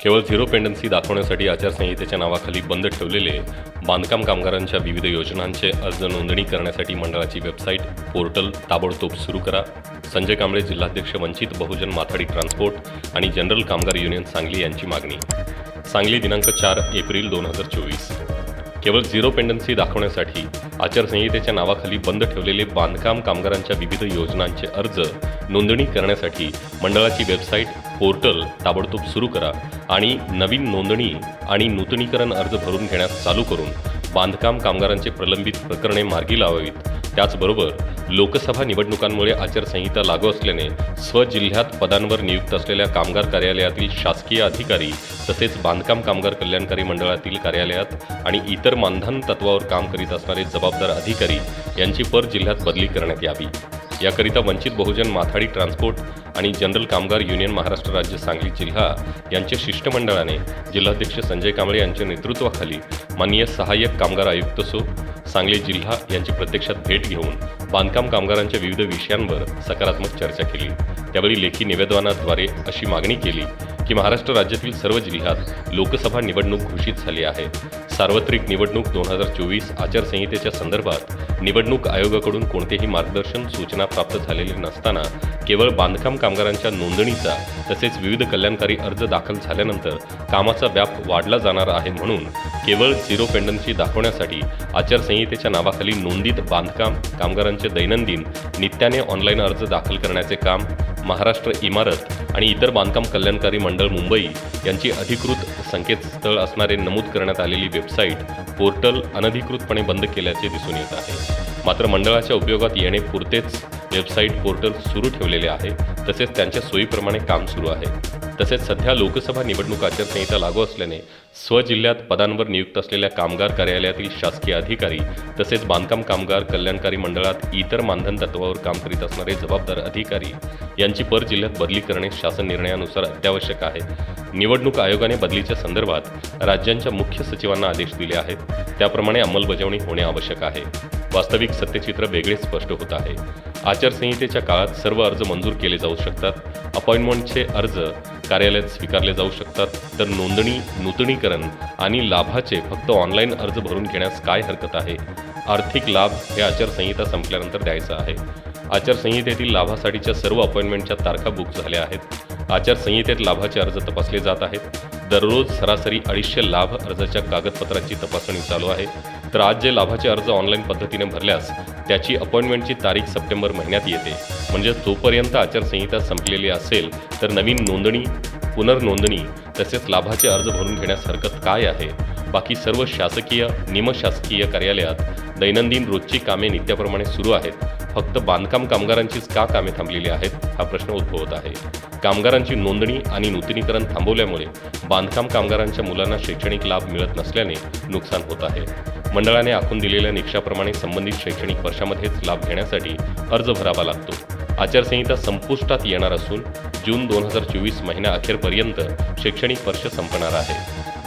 केवळ zero pendency दाखवण्यासाठी आचारसंहितेच्या नावाखाली बंद ठेवलेले बांधकाम कामगारांच्या विविध योजनांचे अर्ज नोंदणी करण्यासाठी मंडळाची वेबसाईट पोर्टल ताबडतोब सुरू करा. संजय कांबळे जिल्हाध्यक्ष वंचित बहुजन माथाडी ट्रान्सपोर्ट आणि जनरल कामगार युनियन सांगली यांची मागणी. सांगली दिनांक चार एप्रिल दोन हजार चोवीस. केवळ झिरो पेंडन्सी दाखवण्यासाठी आचारसंहितेच्या नावाखाली बंद ठेवलेले बांधकाम कामगारांच्या विविध योजनांचे अर्ज नोंदणी करण्यासाठी मंडळाची वेबसाईट पोर्टल ताबडतोब सुरू करा आणि नवीन नोंदणी आणि नूतनीकरण अर्ज भरून घेण्यास चालू करून बांधकाम कामगारांचे प्रलंबित प्रकरणे मार्गी लावावीत. त्याचबरोबर लोकसभा निवडणुकांमुळे आचारसंहिता लागू असल्याने स्वजिल्ह्यात पदांवर नियुक्त असलेल्या कामगार कार्यालयातील शासकीय अधिकारी तसेच बांधकाम कामगार कल्याणकारी मंडळातील कार्यालयात आणि इतर मानधन तत्वावर काम करीत असणारे जबाबदार अधिकारी यांची पर जिल्ह्यात बदली करण्यात यावी. याकरिता वंचित बहुजन माथाडी ट्रान्सपोर्ट आणि जनरल कामगार युनियन महाराष्ट्र राज्य सांगली जिल्हा यांच्या शिष्टमंडळाने जिल्हाध्यक्ष संजय कांबळे यांच्या नेतृत्वाखाली माननीय सहाय्यक कामगार आयुक्त सो सांगली जिल्हा यांची प्रत्यक्षात भेट घेऊन बांधकाम कामगारांच्या विविध विषयांवर सकारात्मक चर्चा केली. त्यावेळी लेखी निवेदनाद्वारे अशी मागणी केली की महाराष्ट्र राज्यातील सर्व जिल्ह्यात लोकसभा निवडणूक घोषित झाली आहे. सार्वत्रिक निवडणूक दोन हजार चोवीस आचारसंहितेच्या संदर्भात निवडणूक आयोगाकडून कोणतेही मार्गदर्शन सूचना प्राप्त झालेले नसताना केवळ बांधकाम कामगारांच्या नोंदणीचा तसेच विविध कल्याणकारी अर्ज दाखल झाल्यानंतर कामाचा व्याप वाढला जाणार आहे म्हणून केवळ झिरो पेंडन्सी दाखवण्यासाठी आचारसंहितेच्या नावाखाली नोंदीत बांधकाम कामगारांचे दैनंदिन नित्याने ऑनलाईन अर्ज दाखल करण्याचे काम महाराष्ट्र इमारत आणि इतर बांधकाम कल्याणकारी मंडळ मुंबई यांची अधिकृत संकेतस्थळ असणारे नमूद करण्यात आलेली वेबसाईट पोर्टल अनधिकृतपणे बंद केल्याचे दिसून येत आहे. मात्र मंडळाच्या उपयोगात येणे पुरतेच वेबसाईट पोर्टल सुरू ठेवलेले आहे. तसेच त्यांच्या सोयीप्रमाणे काम सुरू आहे. तसेच सध्या लोकसभा निवडणूक आचारसंहिता लागू असल्याने स्वजिल्ह्यात पदांवर नियुक्त असलेल्या कामगार कार्यालयातील शासकीय अधिकारी तसेच बांधकाम कामगार कल्याणकारी मंडळात इतर मानधन तत्वावर काम करीत असणारे जबाबदार अधिकारी यांची पर जिल्ह्यात बदली करणे शासन निर्णयानुसार अत्यावश्यक आहे. निवडणूक आयोगाने बदलीच्या संदर्भात राज्यांच्या मुख्य सचिवांना आदेश दिले आहेत. त्याप्रमाणे अंमलबजावणी होणे आवश्यक आहे. वास्तविक सत्यचित्र वेगळेच स्पष्ट होत आहे. आचारसंहितेच्या काळात सर्व अर्ज मंजूर केले जाऊ शकतात. अपॉइंटमेंटचे अर्ज कार्यालयात स्वीकारले जाऊ शकतात. तर नोंदणी नूतनीकरण आणि लाभाचे फक्त ऑनलाईन अर्ज भरून घेण्यास काय हरकत आहे? आर्थिक लाभ हे आचारसंहिता संपल्यानंतर द्यायचा आहे. आचारसंहितेतील लाभासाठीच्या सर्व अपॉइंटमेंटच्या तारखा बुक झाल्या आहेत. आचारसंहितेत लाभाचे अर्ज तपासले जात आहेत. दररोज सरासरी अडीचशे लाभ अर्जाच्या कागदपत्राची तपासणी चालू आहे. तर आज जे लाभाचे अर्ज ऑनलाईन पद्धतीने भरल्यास त्याची अपॉइंटमेंटची तारीख सप्टेंबर महिन्यात येते. म्हणजे तोपर्यंत आचारसंहिता संपलेली असेल तर नवीन नोंदणी पुनर्नोंदणी तसेच लाभाचे अर्ज भरून घेण्यास हरकत काय आहे? बाकी सर्व शासकीय निमशासकीय कार्यालयात दैनंदिन रोजची कामे नित्याप्रमाणे सुरू आहेत. फक्त बांधकाम कामगारांचीच का कामे थांबलेली आहेत हा प्रश्न उद्भवत आहे. कामगारांची नोंदणी आणि नूतनीकरण थांबवल्यामुळे बांधकाम कामगारांच्या मुलांना शैक्षणिक लाभ मिळत नसल्याने नुकसान होत आहे. मंडळाने आखून दिलेल्या निकषाप्रमाणे संबंधित शैक्षणिक वर्षामध्येच लाभ घेण्यासाठी अर्ज भरावा लागतो. आचारसंहिता संपुष्टात येणार असून जून दोन हजार चोवीस महिन्याअखेरपर्यंत शैक्षणिक वर्ष संपणार आहे.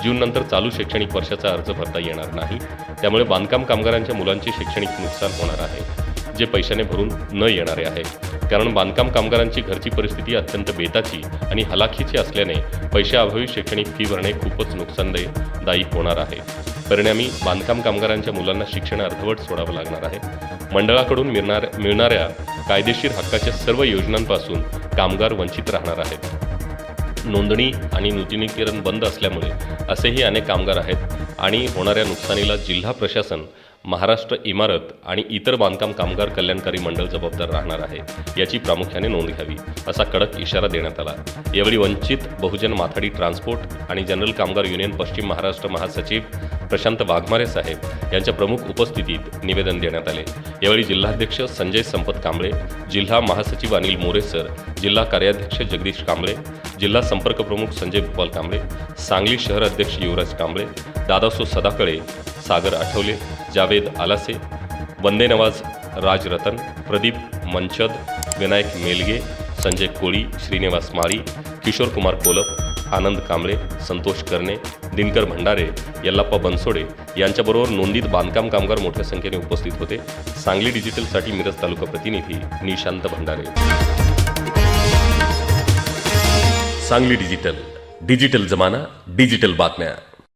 जूननंतर चालू शैक्षणिक वर्षाचा अर्ज भरता येणार नाही. त्यामुळे बांधकाम कामगारांच्या मुलांचे शैक्षणिक नुकसान होणार आहे जे पैशाने भरून न येणारे आहे. कारण बांधकाम कामगारांची घरची परिस्थिती अत्यंत बेताची आणि हलाखीची असल्याने पैशाअभावी शैक्षणिक फी भरणे खूपच नुकसानदायी होणार आहे. परिणामी बांधकाम कामगारांच्या मुलांना शिक्षण अर्धवट सोडावं लागणार आहे. मंडळाकडून मिळणार मिळणाऱ्या कायदेशीर हक्काच्या सर्व योजनांपासून कामगार वंचित राहणार आहेत. नोंदणी आणि नूतनीकरण बंद असल्यामुळे असेही अनेक कामगार आहेत आणि होणाऱ्या नुकसानीला जिल्हा प्रशासन महाराष्ट्र इमारत आणि इतर बांधकाम कामगार कल्याणकारी मंडळ जबाबदार राहणार आहे याची प्रामुख्याने नोंद घ्यावी असा कडक इशारा देण्यात आला. यावेळी वंचित बहुजन माथाडी ट्रान्सपोर्ट आणि जनरल कामगार युनियन पश्चिम महाराष्ट्र महासचिव प्रशांत वाघमारे साहेब यांच्या प्रमुख उपस्थितीत निवेदन देण्यात आले. यावेळी जिल्हाध्यक्ष संजय संपत कांबळे जिल्हा महासचिव अनिल मोरे सर जिल्हा कार्याध्यक्ष जगदीश कांबळे जिल्हा संपर्क प्रमुख संजय भोपाल कांबळे सांगली शहर अध्यक्ष युवराज कांबळे दादासो सदाकळे सागर आठवले जावेद आलासे वंदे नवाज राज रतन प्रदीप मंचद विनायक मेलगे संजय कोळी श्रीनिवास माळी किशोर कुमार कोलप आनंद कांबळे संतोष करणे दिनकर भंडारे यल्लाप्पा बनसोडे यांच्याबरोबर नोंदीत बांधकाम कामगार मोठ्या संख्येने उपस्थित होते. सांगली डिजिटलसाठी मिरज तालुका प्रतिनिधी निशांत भंडारे. सांगली डिजिटल डिजिटल जमाना डिजिटल बातम्या.